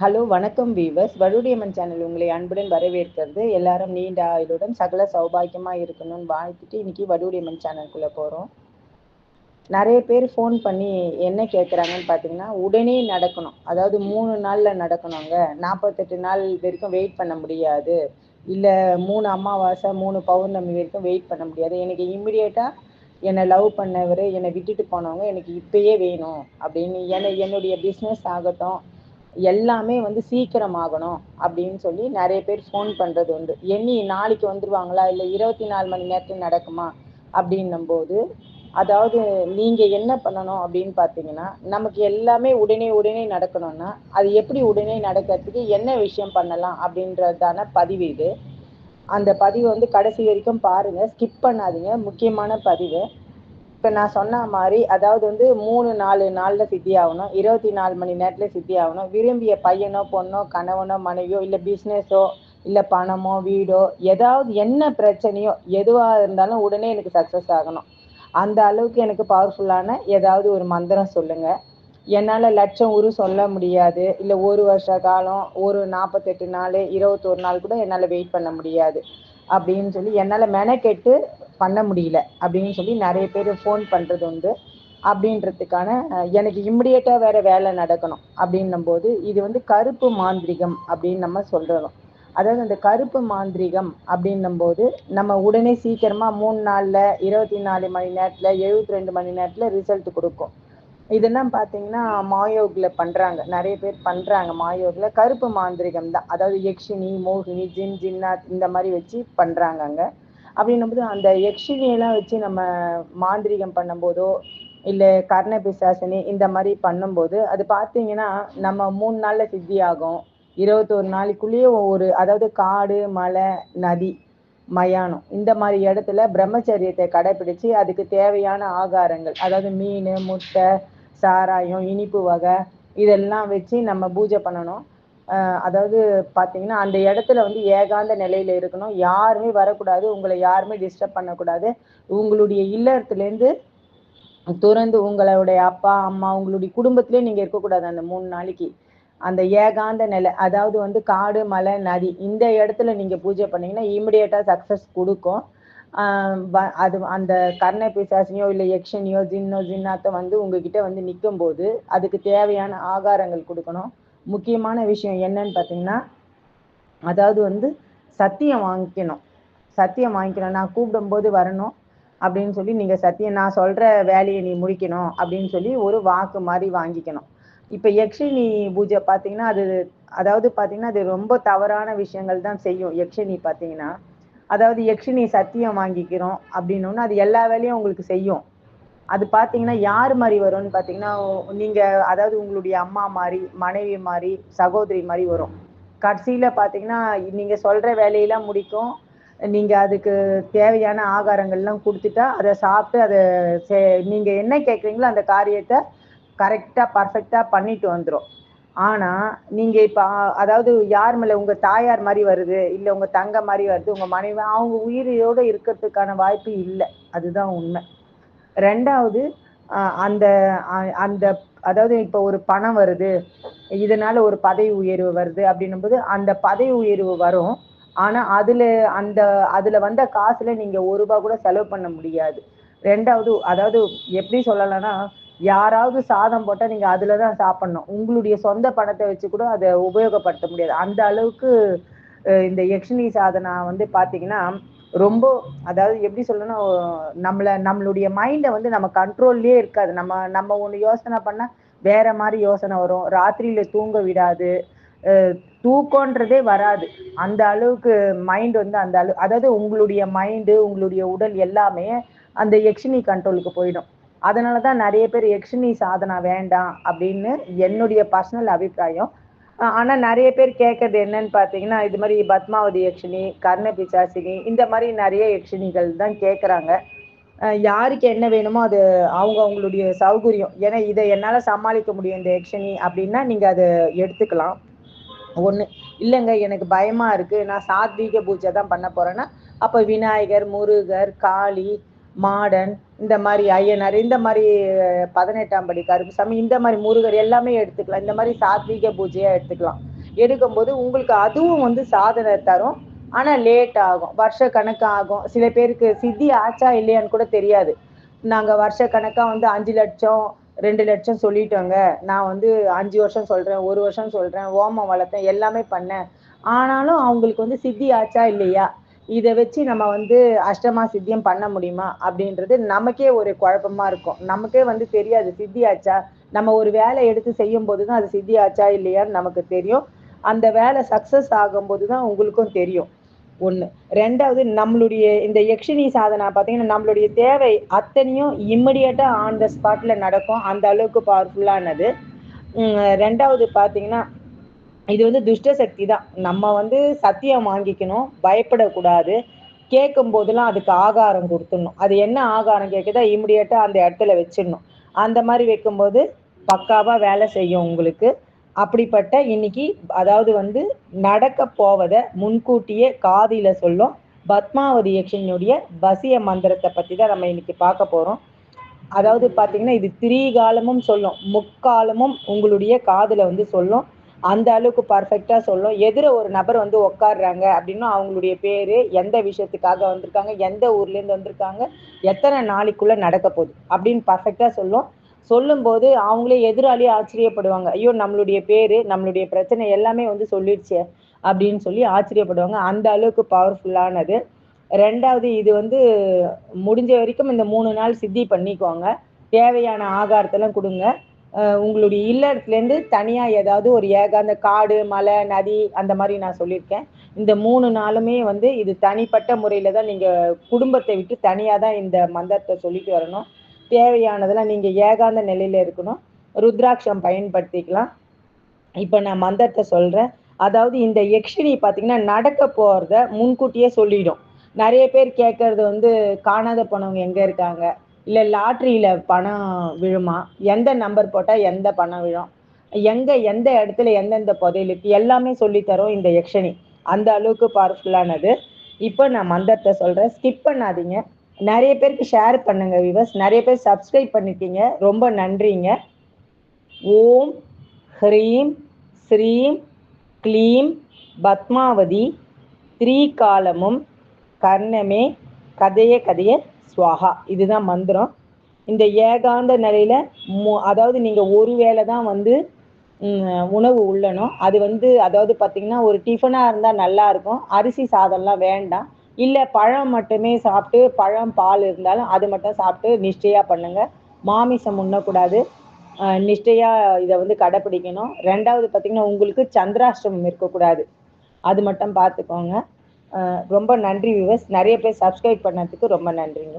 Hello வணக்கம் viewers. வடுடியம்மன் channel உங்களை அன்புடன் வரவேற்கிறது. எல்லாரும் நீண்ட ஆயுளுடன் சகல சௌபாகியமாக இருக்கணும்னு வாழ்த்துட்டு இன்னைக்கு வடுடியம்மன் சேனலுக்குள்ளே போகிறோம் நிறைய பேர் ஃபோன் பண்ணி என்ன கேட்குறாங்கன்னு பார்த்தீங்கன்னா உடனே நடக்கணும். அதாவது மூணு நாளில் நடக்கணுங்க. நாற்பத்தெட்டு நாள் வரைக்கும் வெயிட் பண்ண முடியாது. இல்லை மூணு அமாவாசை மூணு பௌர்ணமி வரைக்கும் வெயிட் பண்ண முடியாது. எனக்கு இம்மிடியேட்டாக என்னை லவ் பண்ணவர் என்னை விட்டுட்டு போனவங்க எனக்கு இப்பயே வேணும் அப்படின்னு என்னை என்னுடைய பிஸ்னஸ் ஆகட்டும் எல்லாமே வந்து சீக்கிரம் ஆகணும் அப்படின்னு சொல்லி நிறைய பேர் ஃபோன் பண்ணுறது உண்டு. எண்ணி நாளைக்கு வந்துடுவாங்களா இல்லை இருபத்தி நாலு மணி நேரத்தில் நடக்குமா? அப்படின்னும் போது அதாவது நீங்கள் என்ன பண்ணணும் அப்படின்னு பார்த்தீங்கன்னா நமக்கு எல்லாமே உடனே உடனே நடக்கணும்னா அது எப்படி உடனே நடக்கிறதுக்கு என்ன விஷயம் பண்ணலாம் அப்படின்றதான பதிவு இது. அந்த பதிவு வந்து கடைசி வரைக்கும் பாருங்கள் ஸ்கிப் பண்ணாதீங்க. முக்கியமான பதிவு. இப்போ நான் சொன்ன மாதிரி அதாவது வந்து மூணு நாலு நாளில் சித்தி ஆகணும். இருபத்தி நாலு மணி நேரத்தில் சித்தி ஆகணும். விரும்பிய பையனோ பொண்ணோ கணவனோ மனைவியோ இல்லை பிஸ்னஸோ இல்லை பணமோ வீடோ ஏதாவது என்ன பிரச்சனையோ எதுவாக இருந்தாலும் உடனே எனக்கு சக்ஸஸ் ஆகணும். அந்த அளவுக்கு எனக்கு பவர்ஃபுல்லான ஏதாவது ஒரு மந்திரம் சொல்லுங்கள் என்னால் லட்சம் உரு சொல்ல முடியாது. இல்லை ஒரு வருஷ காலம் ஒரு நாற்பத்தெட்டு நாள் இருபத்தோரு நாள் கூட என்னால் வெயிட் பண்ண முடியாது. அப்படின்னு சொல்லி என்னால் மெனக்கெட்டு பண்ண முடியல அப்படின்னு சொல்லி நிறைய பேர் ஃபோன் பண்ணுறது உண்டு. அப்படின்றதுக்கான எனக்கு இம்மிடியேட்டாக வேற வேலை நடக்கணும் அப்படின்னும் போது இது வந்து கருப்பு மாந்திரிகம் அப்படின்னு நம்ம சொல்கிறோம் அதாவது அந்த கருப்பு மாந்திரிகம் அப்படின்னும் போது நம்ம உடனே சீக்கிரமாக மூணு நாளில் இருபத்தி நாலு மணி நேரத்தில் எழுபத்தி ரெண்டு மணி நேரத்தில் ரிசல்ட் கொடுக்கும். இதெல்லாம் பார்த்தீங்கன்னா மாயோகில் பண்ணுறாங்க நிறைய பேர் பண்ணுறாங்க மாயோகில். கருப்பு மாந்திரிகம் தான். அதாவது யக்ஷினி மோகினி ஜின் ஜின்னாத் இந்த மாதிரி வச்சு பண்ணுறாங்க அங்கே. அப்படின்னும்போது அந்த யக்ஷினியெல்லாம் வச்சு நம்ம மாந்திரிகம் பண்ணும்போதோ இல்லை கர்ண பிசாசினி இந்த மாதிரி பண்ணும்போது அது பார்த்தீங்கன்னா நம்ம மூணு நாளில் சித்தி ஆகும். இருபத்தோரு நாளைக்குள்ளேயே ஒரு அதாவது காடு மலை நதி மயானம் இந்த மாதிரி இடத்துல பிரம்மச்சரியத்தை கடைபிடிச்சு அதுக்கு தேவையான ஆகாரங்கள் அதாவது மீன் முட்டை சாராயம் இனிப்பு வகை இதெல்லாம் வச்சு நம்ம பூஜை பண்ணணும். அதாவது பார்த்தீங்கன்னா அந்த இடத்துல வந்து ஏகாந்த நிலையில இருக்கணும். யாருமே வரக்கூடாது. உங்களை யாருமே டிஸ்டர்ப் பண்ணக்கூடாது. உங்களுடைய இல்லத்துலேருந்து துறந்து உங்களுடைய அப்பா அம்மா உங்களுடைய குடும்பத்திலே நீங்கள் இருக்கக்கூடாது அந்த மூணு நாளைக்கு. அந்த ஏகாந்த நிலை அதாவது வந்து காடு மலை நதி இந்த இடத்துல நீங்கள் பூஜை பண்ணீங்கன்னா இமிடியேட்டாக சக்ஸஸ் கொடுக்கும். அது அந்த கர்ண பிசாசினியோ இல்லை யக்ஷனியோ ஜின்னோ ஜின்னாத்தோ வந்து உங்ககிட்ட வந்து நிற்கும் போது அதுக்கு தேவையான ஆகாரங்கள் கொடுக்கணும். முக்கியமான விஷயம் என்னன்னு பார்த்தீங்கன்னா அதாவது வந்து சத்தியம் வாங்கிக்கணும். சத்தியம் வாங்கிக்கணும். நான் கூப்பிடும்போது வரணும் அப்படின்னு சொல்லி நீங்கள் சத்தியம் நான் சொல்கிற வேலையை நீ முடிக்கணும் அப்படின்னு சொல்லி ஒரு வாக்கு மாதிரி வாங்கிக்கணும். இப்போ யக்ஷினி பூஜை பார்த்தீங்கன்னா அது அதாவது பார்த்தீங்கன்னா அது ரொம்ப தவறான விஷயங்கள் தான் செய்யும். யக்ஷினி பார்த்தீங்கன்னா அதாவது யக்ஷினி சத்தியம் வாங்கிக்கிறோம் அப்படின்னு அது எல்லா வேலையும் உங்களுக்கு செய்யும். அது பார்த்தீங்கன்னா யார் மாதிரி வரும்னு பார்த்தீங்கன்னா நீங்கள் அதாவது உங்களுடைய அம்மா மாதிரி மனைவி மாதிரி சகோதரி மாதிரி வரும். கடைசியில் பார்த்தீங்கன்னா நீங்கள் சொல்கிற வேலையெல்லாம் முடிக்கும். நீங்கள் அதுக்கு தேவையான ஆகாரங்கள்லாம் கொடுத்துட்டா அதை சாப்பிட்டு அதை நீங்கள் என்ன கேட்குறீங்களோ அந்த காரியத்தை கரெக்டாக பர்ஃபெக்டாக பண்ணிட்டு வந்துடும் ஆனால் நீங்கள் இப்போ அதாவது யார் மேலே உங்கள் தாயார் மாதிரி வருது இல்லை உங்கள் தங்க மாதிரி வருது உங்கள் மனைவி அவங்க உயிரோட இருக்கிறதுக்கான வாய்ப்பு இல்லை. அதுதான் உண்மை. ரெண்டாவது அந்த அந்த அதாவது இப்போ ஒரு பணம் வருது இதனால ஒரு பதவி உயர்வு வருது அப்படின்னும் போது அந்த பதவி உயர்வு வரும். ஆனால் அதில் அந்த அதில் வந்த காசில் நீங்கள் ஒரு ரூபா கூட செலவு பண்ண முடியாது. ரெண்டாவது அதாவது எப்படி சொல்லலாம்னா யாராவது சாதம் போட்டால் நீங்கள் அதில் தான் சாப்பிட்ணும். உங்களுடைய சொந்த பணத்தை வச்சு கூட அதை உபயோகப்படுத்த முடியாது. அந்த அளவுக்கு இந்த யக்ஷினி சாதனா வந்து பார்த்தீங்கன்னா ரொம்ப அதாவது எப்படி சொல்லணும் நம்மளை நம்மளுடைய மைண்டை வந்து நம்ம கண்ட்ரோல்லே இருக்காது. நம்ம நம்ம ஒன்று யோசனை பண்ணால் வேற மாதிரி யோசனை வரும். ராத்திரியில தூங்க விடாது. தூக்கன்றதே வராது. அந்த அளவுக்கு மைண்ட் வந்து அந்த அளவு அதாவது உங்களுடைய மைண்டு உங்களுடைய உடல் எல்லாமே அந்த யக்ஷினி கண்ட்ரோலுக்கு போயிடும். அதனால தான் நிறைய பேர் யக்ஷினி சாதனா வேண்டாம் அப்படின்னு என்னுடைய பர்சனல் அபிப்பிராயம். ஆனால் நிறைய பேர் கேட்கறது என்னன்னு பார்த்தீங்கன்னா இது மாதிரி பத்மாவதி யக்ஷினி கர்ண பிசாசினி இந்த மாதிரி நிறைய யக்ஷினிகள் தான் கேட்குறாங்க. யாருக்கு என்ன வேணுமோ அது அவங்க அவங்களுடைய சௌகரியம். ஏன்னா இதை என்னால் சமாளிக்க முடியும் இந்த யக்ஷினி அப்படின்னா நீங்கள் அதை எடுத்துக்கலாம். ஒன்று இல்லைங்க எனக்கு பயமாக இருக்குது நான் சாத்வீக பூஜை தான் பண்ண போகிறேன்னா அப்போ விநாயகர் முருகர் காளி மாடன் இந்த மாதிரி ஐயனார் இந்த மாதிரி பதினெட்டாம் படி கருப்புசாமி இந்த மாதிரி முருகர் எல்லாமே எடுத்துக்கலாம். இந்த மாதிரி சாத்வீக பூஜையாக எடுத்துக்கலாம். எடுக்கும்போது உங்களுக்கு அதுவும் வந்து சாதனை தரும். ஆனால் லேட் ஆகும். வருஷ கணக்கு ஆகும். சில பேருக்கு சித்தி ஆச்சா இல்லையான்னு கூட தெரியாது. நாங்கள் வருஷ கணக்காக வந்து அஞ்சு லட்சம் ரெண்டு லட்சம் சொல்லிட்டோங்க. நான் வந்து அஞ்சு வருஷம் சொல்கிறேன் ஒரு வருஷம் சொல்கிறேன் ஓமம் வளர்த்தேன் எல்லாமே பண்ணேன். ஆனாலும் அவங்களுக்கு வந்து சித்தி ஆச்சா இல்லையா? இதை வச்சு நம்ம வந்து அஷ்டமா சித்தியம் பண்ண முடியுமா? அப்படின்றது நமக்கே ஒரு குழப்பமா இருக்கும். நமக்கே வந்து தெரியாது சித்தி ஆச்சா? நம்ம ஒரு வேலை எடுத்து செய்யும் போது தான் அது சித்தி ஆச்சா இல்லையான்னு நமக்கு தெரியும். அந்த வேலை சக்சஸ் ஆகும்போது தான் உங்களுக்கும் தெரியும். ஒன்று ரெண்டாவது நம்மளுடைய இந்த யக்ஷினி சாதனா பார்த்தீங்கன்னா நம்மளுடைய தேவை அத்தனையும் இம்மிடியட்டாக ஆன் த ஸ்பாட்டில் நடக்கும். அந்த அளவுக்கு பவர்ஃபுல்லானது ரெண்டாவது பார்த்தீங்கன்னா இது வந்து துஷ்ட சக்தி தான். நம்ம வந்து சத்தியம் வாங்கிக்கணும் பயப்படக்கூடாது. கேட்கும் போதெல்லாம் அதுக்கு ஆகாரம் கொடுத்துடணும். அது என்ன ஆகாரம் கேட்குதா? இமிடியேட்டாக அந்த இடத்துல வச்சிடணும். அந்த மாதிரி வைக்கும்போது பக்காவாக வேலை செய்யும் உங்களுக்கு. அப்படிப்பட்ட இன்னைக்கு அதாவது வந்து நடக்க போவதை முன்கூட்டியே காதியில் சொல்லும் பத்மாவதி யக்ஷனுடைய வசிய மந்திரத்தை பற்றி தான் நம்ம இன்னைக்கு பார்க்க போகிறோம் அதாவது பார்த்தீங்கன்னா இது திரிகாலமும் சொல்லும் முக்காலமும் உங்களுடைய காதில் வந்து சொல்லும். அந்த அளவுக்கு பர்ஃபெக்டாக சொல்லும். எதிர ஒரு நபர் வந்து உட்காடுறாங்க அப்படின்னா அவங்களுடைய பேர் எந்த விஷயத்துக்காக வந்திருக்காங்க எந்த ஊர்லேருந்து வந்திருக்காங்க எத்தனை நாளைக்குள்ளே நடக்க போகுது அப்படின்னு பர்ஃபெக்டாக சொல்லும். சொல்லும்போது அவங்களே எதிராளியே ஆச்சரியப்படுவாங்க. ஐயோ நம்மளுடைய பேர் நம்மளுடைய பிரச்சனை எல்லாமே வந்து சொல்லிடுச்சு அப்படின்னு சொல்லி ஆச்சரியப்படுவாங்க. அந்த அளவுக்கு பவர்ஃபுல்லானது ரெண்டாவது இது வந்து முடிஞ்ச வரைக்கும் இந்த மூணு நாள் சித்தி பண்ணிக்கோங்க. தேவையான ஆகாரத்தெல்லாம் கொடுங்க. உங்களுடைய இல்லத்துலேருந்து தனியாக ஏதாவது ஒரு ஏகாந்த காடு மலை நதி அந்த மாதிரி நான் சொல்லியிருக்கேன். இந்த மூணு நாளுமே வந்து இது தனிப்பட்ட முறையில் தான் நீங்கள் குடும்பத்தை விட்டு தனியாக தான் இந்த மந்திரத்தை சொல்லிட்டு வரணும். தேவையானதெல்லாம் நீங்கள் ஏகாந்த நிலையில் இருக்கணும். ருத்ராட்சம் பயன்படுத்திக்கலாம். இப்போ நான் மந்திரத்தை சொல்கிறேன் அதாவது இந்த யக்ஷினி பார்த்தீங்கன்னா நடக்க போகிறத முன்கூட்டியே சொல்லிடும். நிறைய பேர் கேட்கறது வந்து காணாத போனவங்க எங்கே இருக்காங்க? இல்லை லாட்ரியில் பணம் விழுமா? எந்த நம்பர் போட்டால் எந்த பணம் விழும்? எங்கே எந்த இடத்துல எந்தெந்த புதையலுக்கு எல்லாமே சொல்லித்தரோம் இந்த யக்ஷனி அந்த அளவுக்கு பவர்ஃபுல்லானது இப்போ நான் மந்திரத்தை சொல்கிறேன் ஸ்கிப் பண்ணாதீங்க. நிறைய பேருக்கு ஷேர் பண்ணுங்க விவஸ் நிறைய பேர் சப்ஸ்கிரைப் பண்ணிட்டீங்க. ரொம்ப நன்றிங்க. ஓம் ஹ்ரீம் ஸ்ரீம் க்ளீம் பத்மாவதி. த்ரீகாலமும் கர்ணமே. கதைய கதைய. ஸ்வாகா இதுதான் மந்திரம். இந்த ஏகாந்த நிலையில அதாவது நீங்க ஒரு வேளை தான் வந்து உணவு உள்ளணும். அது வந்து அதாவது பார்த்தீங்கன்னா ஒரு டிஃபனாக இருந்தால் நல்லா இருக்கும். அரிசி சாதம்லாம் வேண்டாம். இல்லை பழம் மட்டுமே சாப்பிட்டு பழம் பால் இருந்தாலும் அது மட்டும் சாப்பிட்டு நிஷ்டையாக பண்ணுங்க. மாமிசம் உண்ணக்கூடாது. நிஷ்டையாக இதை வந்து கடைப்பிடிக்கணும். ரெண்டாவது பார்த்தீங்கன்னா உங்களுக்கு சந்திராஷ்டிரமம் இருக்கக்கூடாது. அது மட்டும் பார்த்துக்கோங்க ரொம்ப நன்றி விவஸ் நிறைய பேர் சப்ஸ்கிரைப் பண்ணதுக்கு ரொம்ப நன்றிங்க.